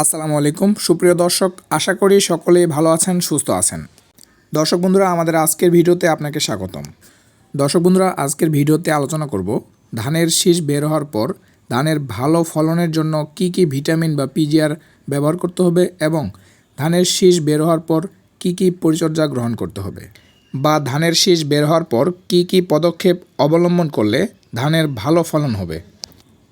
আসসালামু আলাইকুম। সুপ্রিয় দর্শক, আশা করি সকলেই ভালো আছেন, সুস্থ আছেন। দর্শক বন্ধুরা, আমাদের আজকের ভিডিওতে আপনাকে স্বাগতম। দর্শক বন্ধুরা, আজকের ভিডিওতে আলোচনা করব ধানের শীষ বের হওয়ার পর ধানের ভালো ফলনের জন্য কি কি ভিটামিন বা পিজিআর ব্যবহার করতে হবে এবং ধানের শীষ বের হওয়ার পর কি কি পরিচর্যা গ্রহণ করতে হবে বা ধানের শীষ বের হওয়ার পর কি কি পদক্ষেপ অবলম্বন করলে ধানের ভালো ফলন হবে।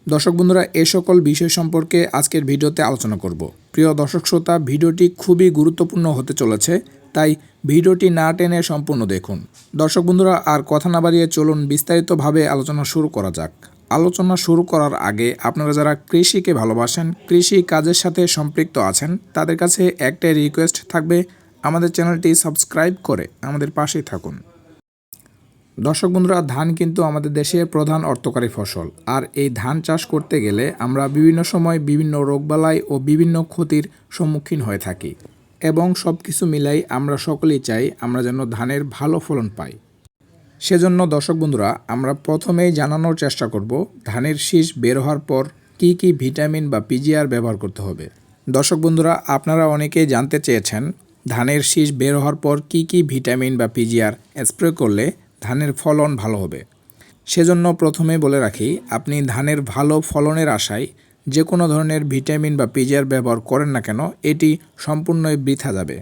দর্শক বন্ধুরা, এ সকল বিষয় সম্পর্কে আজকের ভিডিওতে আলোচনা করব। প্রিয় দর্শক শ্রোতা, ভিডিওটি খুবই গুরুত্বপূর্ণ হতে চলেছে, তাই ভিডিওটি না টেনে সম্পূর্ণ দেখুন। দর্শক বন্ধুরা, আর কথা না বাড়িয়ে চলুন, বিস্তারিতভাবে আলোচনা শুরু করা যাক। আলোচনা শুরু করার আগে আপনারা যারা কৃষিকে ভালোবাসেন, কৃষি কাজের সাথে সম্পৃক্ত আছেন, তাদের কাছে একটাই রিকোয়েস্ট থাকবে, আমাদের চ্যানেলটি সাবস্ক্রাইব করে আমাদের পাশেই থাকুন। দর্শক বন্ধুরা, ধান কিন্তু আমাদের দেশের প্রধান অর্থকারী ফসল। আর এই ধান চাষ করতে গেলে আমরা বিভিন্ন সময় বিভিন্ন রোগবালাই ও বিভিন্ন ক্ষতির সম্মুখীন হয়ে থাকি। এবং সব কিছু মিলাই আমরা সকলেই চাই আমরা যেন ধানের ভালো ফলন পাই। সেজন্য দর্শক বন্ধুরা, আমরা প্রথমেই জানানোর চেষ্টা করব ধানের শীষ বের হওয়ার পর কি কি ভিটামিন বা পিজিআর ব্যবহার করতে হবে। দর্শক বন্ধুরা, আপনারা অনেকেই জানতে চেয়েছেন ধানের শীষ বের হওয়ার পর কি কি ভিটামিন বা পিজিআর স্প্রে করলে ধানের ফলন ভালো হবে। সেজন্য প্রথমে বলে রাখি, আপনি ধানের ভালো ফলনের আশায় যে কোনো ধরনের ভিটামিন বা পিজিআর ব্যবহার করেন না কেন, এটি সম্পূর্ণই বৃথা যাবে।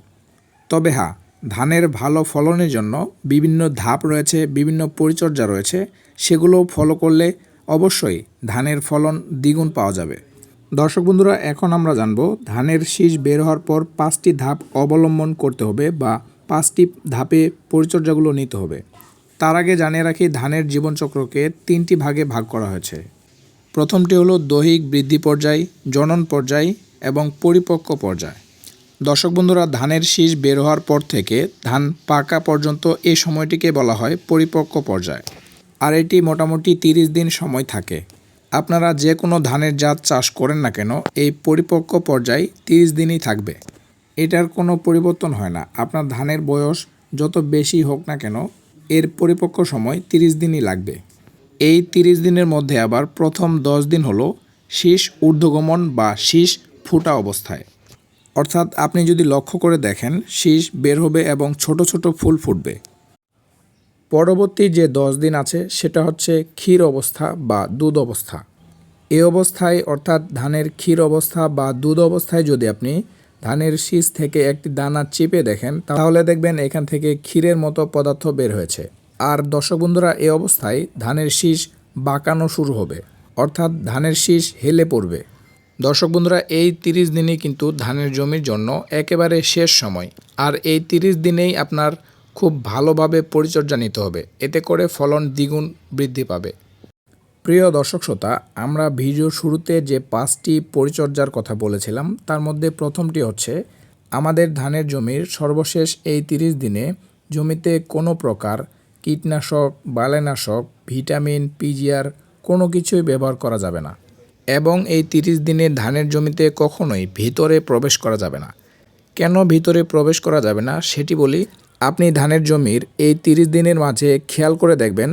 তবে হ্যাঁ ধানের ভালো ফলনের জন্য বিভিন্ন ধাপ রয়েছে, বিভিন্ন পরিচর্যা রয়েছে সেগুলো ফলো করলে অবশ্যই ধানের ফলন দ্বিগুণ পাওয়া যাবে। দর্শক বন্ধুরা, এখন আমরা জানব ধানের শীষ বের হওয়ার পর পাঁচটি ধাপ অবলম্বন করতে হবে বা পাঁচটি ধাপে পরিচর্যাগুলো নিতে হবে। তার আগে জানিয়ে রাখি, ধানের জীবনচক্রকে তিনটি ভাগে ভাগ করা হয়েছে। প্রথমটি হলো দৈহিক বৃদ্ধি পর্যায়, জনন পর্যায় এবং পরিপক্ক পর্যায়। দর্শক বন্ধুরা, ধানের শীষ বের হওয়ার পর থেকে ধান পাকা পর্যন্ত এই সময়টিকে বলা হয় পরিপক্ক পর্যায়। আর এটি মোটামুটি তিরিশ দিন সময় থাকে। আপনারা যে কোনো ধানের জাত চাষ করেন না কেন, এই পরিপক্ক পর্যায় তিরিশ দিনই থাকবে। এটার কোনো পরিবর্তন হয় না। আপনার ধানের বয়স যত বেশি হোক না কেন এর পরিপক্ক সময় তিরিশ দিনই লাগবে। এই তিরিশ দিনের মধ্যে আবার প্রথম দশ দিন হলো শীষ ঊর্ধ্বগমন বা শীষ ফুটা অবস্থায়। অর্থাৎ আপনি যদি লক্ষ্য করে দেখেন, শীষ বের হবে এবং ছোট ছোট ফুল ফুটবে। পরবর্তী যে দশ দিন আছে, সেটা হচ্ছে ক্ষীর অবস্থা বা দুধ অবস্থা। এই অবস্থায়, অর্থাৎ ধানের ক্ষীর অবস্থা বা দুধ অবস্থায় যদি আপনি ধানের শীষ থেকে একটি দানা চিপে দেখেন, তাহলে দেখবেন এখান থেকে ক্ষীরের মতো পদার্থ বের হয়েছে। আর দর্শক বন্ধুরা এই অবস্থায় ধানের শীষ বাঁকানো শুরু হবে, অর্থাৎ ধানের শীষ হেলে পড়বে। দর্শক বন্ধুরা এই তিরিশ দিনই কিন্তু ধানের জমির জন্য একেবারে শেষ সময়, আর এই তিরিশ দিনেই আপনার খুব ভালোভাবে পরিচর্যা নিতে হবে, এতে করে ফলন দ্বিগুণ বৃদ্ধি পাবে। প্রিয় দর্শক শ্রোতা, আমরা ভিডিও শুরুতে যে পাঁচটি পরিচর্যার কথা বলেছিলাম, তার মধ্যে প্রথমটি হচ্ছে, আমাদের ধানের জমির সর্বশেষ এই তিরিশ দিনে জমিতে কোনো প্রকার কীটনাশক, বালাইনাশক, ভিটামিন, পিজিআর কোনো কিছুই ব্যবহার করা যাবে না এবং এই তিরিশ দিনে ধানের জমিতে কখনোই ভিতরে প্রবেশ করা যাবে না। কেন ভিতরে প্রবেশ করা যাবে না? সেটি বলি, আপনি ধানের জমির এই তিরিশ দিনের মাঝে খেয়াল করে দেখবেন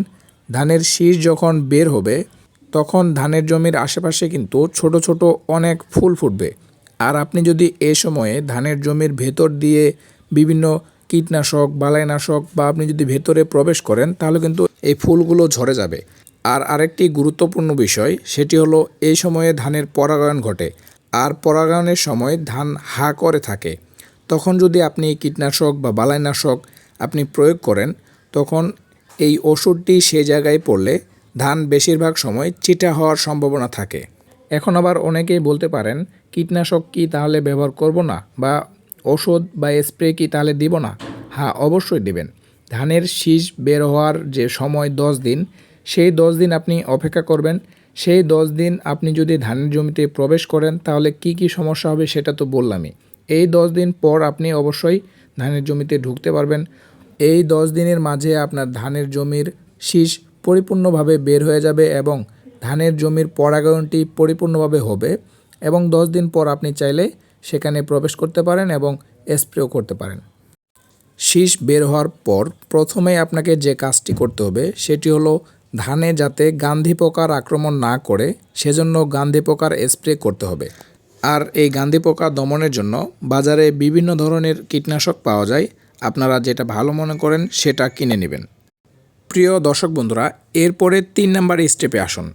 ধানের শীষ যখন বের হবে, তখন ধানের জমির আশেপাশে কিন্তু ছোট ছোট অনেক ফুল ফুটবে। আর আপনি যদি এ সময়ে ধানের জমির ভেতর দিয়ে বিভিন্ন কীটনাশক, বালাইনাশক বা আপনি যদি ভেতরে প্রবেশ করেন, তাহলে কিন্তু এই ফুলগুলো ঝরে যাবে। আর আরেকটি গুরুত্বপূর্ণ বিষয়, সেটি হলো এই সময়ে ধানের পরাগায়ন ঘটে। আর পরাগায়নের সময় ধান হা করে থাকে। তখন যদি আপনি কীটনাশক বা বালাইনাশক আপনি প্রয়োগ করেন, তখন এই ওষুধটি সে জায়গায় পড়লে ধান বেশিরভাগ সময় চিটা হওয়ার সম্ভাবনা থাকে। এখন আবার অনেকেই বলতে পারেন, কীটনাশক কি তাহলে ব্যবহার করব না? বা ওষুধ বা স্প্রে কি তাহলে দিব না? হ্যাঁ অবশ্যই দেবেন। ধানের শীষ বের হওয়ার যে সময় দশ দিন, সেই দশ দিন আপনি অপেক্ষা করবেন। সেই দশ দিন আপনি যদি ধানের জমিতে প্রবেশ করেন, তাহলে কি কি সমস্যা হবে সেটা তো বললামই। এই দশ দিন পর আপনি অবশ্যই ধানের জমিতে ঢুকতে পারবেন। এই দশ দিনের মাঝে আপনার ধানের জমির শীষ পরিপূর্ণভাবে বের হয়ে যাবে এবং ধানের জমির পরাগায়নটি পরিপূর্ণভাবে হবে এবং দশ দিন পর আপনি চাইলে সেখানে প্রবেশ করতে পারেন এবং স্প্রেও করতে পারেন। শীষ বের হওয়ার পর প্রথমেই আপনাকে যে কাজটি করতে হবে সেটি হলো ধানে যাতে গান্ধী পোকার আক্রমণ না করে সেজন্য গান্ধী পোকার স্প্রে করতে হবে। আর এই গান্ধী পোকা দমনের জন্য বাজারে বিভিন্ন ধরনের কীটনাশক পাওয়া যায়। আপনারা যেটা ভালো মনে করেন সেটা কিনে নেবেন। প্রিয় দর্শক বন্ধুরা, এরপরে তিন নাম্বার স্টেপে আসুন।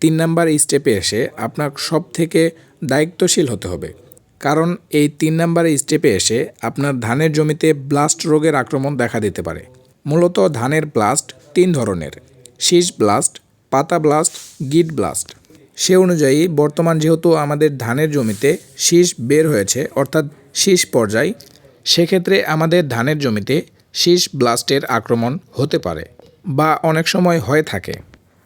তিন নাম্বার স্টেপে এসে আপনার সব থেকে দায়িত্বশীল হতে হবে। কারণ এই তিন নাম্বার স্টেপে এসে আপনার ধানের জমিতে ব্লাস্ট রোগের আক্রমণ দেখা দিতে পারে। মূলত ধানের ব্লাস্ট তিন ধরনের, শীষ ব্লাস্ট, পাতা ব্লাস্ট, গিট ব্লাস্ট। সে অনুযায়ী বর্তমান যেহেতু আমাদের ধানের জমিতে শীষ বের হয়েছে, অর্থাৎ শীষ পর্যায় সেক্ষেত্রে আমাদের ধানের জমিতে শীষ ব্লাস্টের আক্রমণ হতে পারে বা অনেক সময় হয়ে থাকে।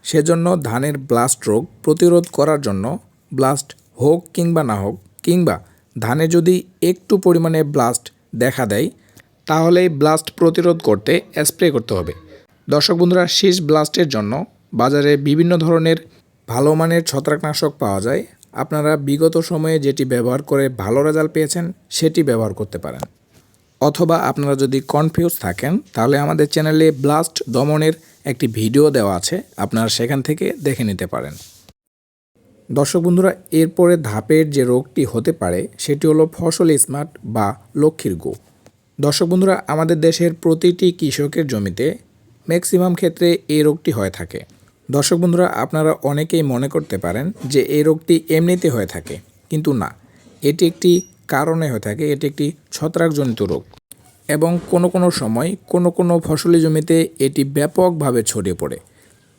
সেজন্য ধানের ব্লাস্ট রোগ প্রতিরোধ করার জন্য ব্লাস্ট হোক কিংবা না হোক, কিংবা ধানে যদি একটু পরিমাণে ব্লাস্ট দেখা দেয়, তাহলে ব্লাস্ট প্রতিরোধ করতে স্প্রে করতে হবে। দর্শক বন্ধুরা, শীষ ব্লাস্টের জন্য বাজারে বিভিন্ন ধরনের ভালো মানের ছত্রাকনাশক পাওয়া যায়। আপনারা বিগত সময়ে যেটি ব্যবহার করে ভালো রেজাল্ট পেয়েছেন, সেটি ব্যবহার করতে পারেন। অথবা আপনারা যদি কনফিউজ থাকেন, তাহলে আমাদের চ্যানেলে ব্লাস্ট দমনের একটি ভিডিও দেওয়া আছে, আপনারা সেখান থেকে দেখে নিতে পারেন। দর্শক বন্ধুরা, এরপরে ধাপের যে রোগটি হতে পারে, সেটি হলো ফসল স্মার্ট বা লক্ষ্মীর গো। দর্শক বন্ধুরা, আমাদের দেশের প্রতিটি কৃষকের জমিতে ম্যাক্সিমাম ক্ষেত্রে এই রোগটি হয়ে থাকে। দর্শক বন্ধুরা, আপনারা অনেকেই মনে করতে পারেন যে এই রোগটি এমনিতে হয়ে থাকে, কিন্তু না। এটি একটি কারণে হয়ে থাকে, এটি একটি ছত্রাকজনিত রোগ। এবং কোনো কোনো সময় কোনো কোনো ফসলি জমিতে এটি ব্যাপকভাবে ছড়িয়ে পড়ে।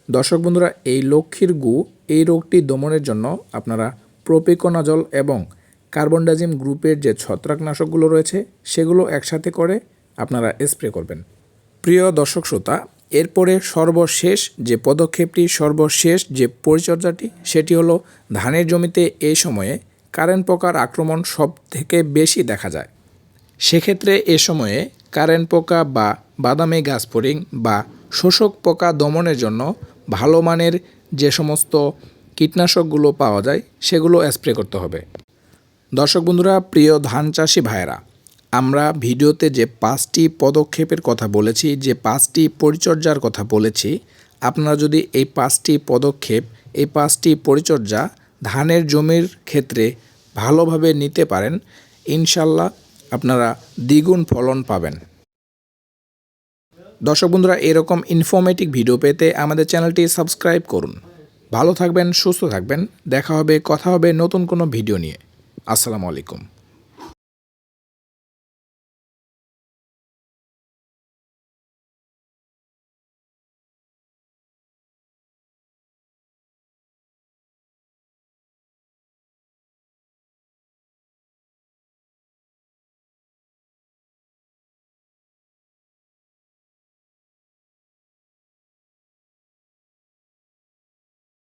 দর্শক বন্ধুরা, এই লক্ষ্মীর গু এই রোগটি দমনের জন্য আপনারা প্রোপিকোনাজল এবং কার্বনডাজিম গ্রুপের যে ছত্রাকনাশকগুলো রয়েছে, সেগুলো একসাথে করে আপনারা স্প্রে করবেন। প্রিয় দর্শক শ্রোতা, এরপরে সর্বশেষ যে পদক্ষেপটি, সর্বশেষ যে পরিচর্যাটি, সেটি হলো ধানের জমিতে এই সময়ে কারেন্ট পোকার আক্রমণ সব থেকে বেশি দেখা যায়। সেক্ষেত্রে এ সময়ে কারেন্ট পোকা বা বাদামি গাছফড়িং বা শোষক পোকা দমনের জন্য ভালো মানের যে সমস্ত কীটনাশকগুলো পাওয়া যায়, সেগুলো স্প্রে করতে হবে। দর্শক বন্ধুরা, প্রিয় ধান চাষি ভাইয়েরা, আমরা ভিডিওতে যে পাঁচটি পদক্ষেপের কথা বলেছি, যে পাঁচটি পরিচর্যার কথা বলেছি, আপনারা যদি এই পাঁচটি পদক্ষেপ, এই পাঁচটি পরিচর্যা ধানের জমির ক্ষেত্রে ভালোভাবে নিতে পারেন, ইনশাল্লাহ আপনারা দ্বিগুণ ফলন পাবেন। দর্শক বন্ধুরা, এরকম ইনফরমেটিক ভিডিও পেতে আমাদের চ্যানেলটি সাবস্ক্রাইব করুন। ভালো থাকবেন, সুস্থ থাকবেন, দেখা হবে, কথা হবে নতুন কোনো ভিডিও নিয়ে। আসসালামু আলাইকুম।